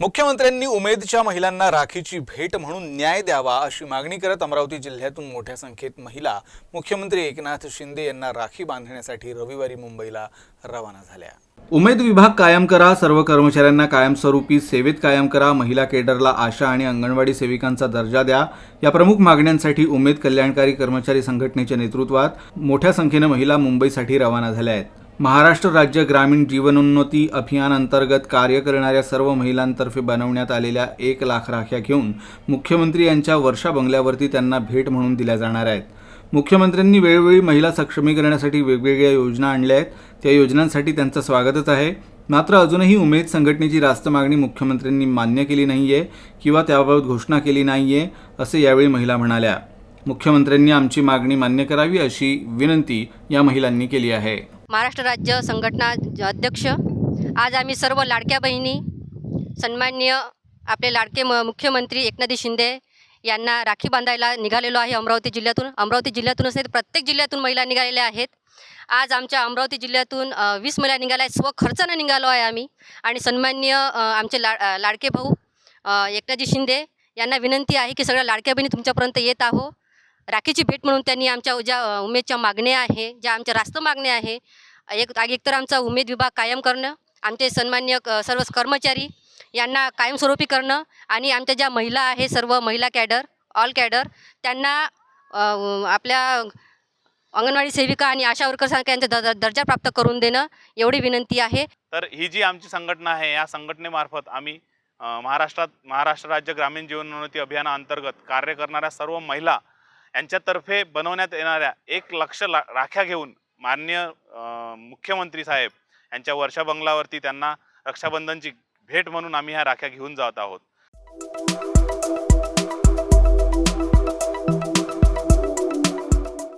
मुख्यमंत्र्यांनी उमेदच्या महिलांना राखीची भेट म्हणून न्याय द्यावा अशी मागणी करत अमरावती जिल्ह्यातून मोठ्या संख्येत महिला मुख्यमंत्री एकनाथ शिंदे यांना राखी बांधण्यासाठी रविवारी मुंबईला रवाना झाल्या. उमेद विभाग कायम करा सर्व कर्मचाऱ्यांना कायमस्वरूपी सेवेत कायम करा महिला केडरला आशा आणि अंगणवाडी सेविकांचा दर्जा द्या. या प्रमुख मागण्यांसाठी उमेद कल्याणकारी कर्मचारी संघटनेच्या नेतृत्वात मोठ्या संख्येनं महिला मुंबईसाठी रवाना झाल्या आहेत. महाराष्ट्र राज्य ग्रामीण जीवनोन्नती अभियान अंतर्गत कार्य करणाऱ्या सर्व महिलांतर्फे बनवण्यात आलेल्या एक लाख राख्या घेऊन मुख्यमंत्री यांच्या वर्षा बंगल्यावरती त्यांना भेट म्हणून दिल्या जाणार आहेत. मुख्यमंत्र्यांनी वेळोवेळी महिला सक्षमीकरणासाठी वेगवेगळ्या योजना आणल्या आहेत. त्या योजनांसाठी त्यांचं स्वागतच आहे. मात्र अजूनही उमेद संघटनेची रास्त मागणी मुख्यमंत्र्यांनी मान्य केली नाही आहे किंवा त्याबाबत घोषणा केली नाही आहे असे यावेळी महिला म्हणाल्या. मुख्यमंत्र्यांनी आमची मागणी मान्य करावी अशी विनंती या महिलांनी केली आहे. महाराष्ट्र राज्य संघटना ज- अध्यक्ष. आज आम्ही सर्व लाडक्या बहिणी सन्माननीय आपले लाडके म मुख्यमंत्री एकनाथजी शिंदे यांना राखी बांधायला निघालेलो आहे अमरावती जिल्ह्यातून. अमरावती जिल्ह्यातूनच नाही तर प्रत्येक जिल्ह्यातून महिला निघालेल्या आहेत. आज आमच्या अमरावती जिल्ह्यातून वीस महिला निघाल्या आहेत. स्वखर्चानं निघालो आहे आम्ही. आणि सन्माननीय आमचे ला लाडके भाऊ एकनाथजी शिंदे यांना विनंती आहे की सगळ्या लाडक्या बहिणी तुमच्यापर्यंत येत आहो. राखीची भेट म्हणून त्यांनी आमच्या ज्या उमेदच्या मागण्या आहे ज्या आमच्या रास्त मागण्या आहे एक एकतर आमचा उमेद विभाग कायम करणं आमचे सन्मान्य सर्व कर्मचारी यांना कायमस्वरूपी करणं आणि आमच्या ज्या महिला आहे सर्व महिला कॅडर ऑल कॅडर त्यांना आपल्या अंगणवाडी सेविका आणि आशा वर्कर्स यांचा द- दर्जा प्राप्त करून देणं एवढी विनंती आहे. तर ही जी आमची संघटना आहे या संघटनेमार्फत आम्ही महाराष्ट्रात महाराष्ट्र राज्य ग्रामीण जीवनोन्नती अभियानाअंतर्गत कार्य करणाऱ्या सर्व महिला यांच्यातर्फे बनवण्यात येणाऱ्या एक लक्ष ला राख्या घेऊन मान्य मुख्यमंत्री साहेब यांच्या वर्षा बंगलावरती त्यांना रक्षाबंधनची भेट म्हणून आम्ही ह्या राख्या घेऊन जात आहोत.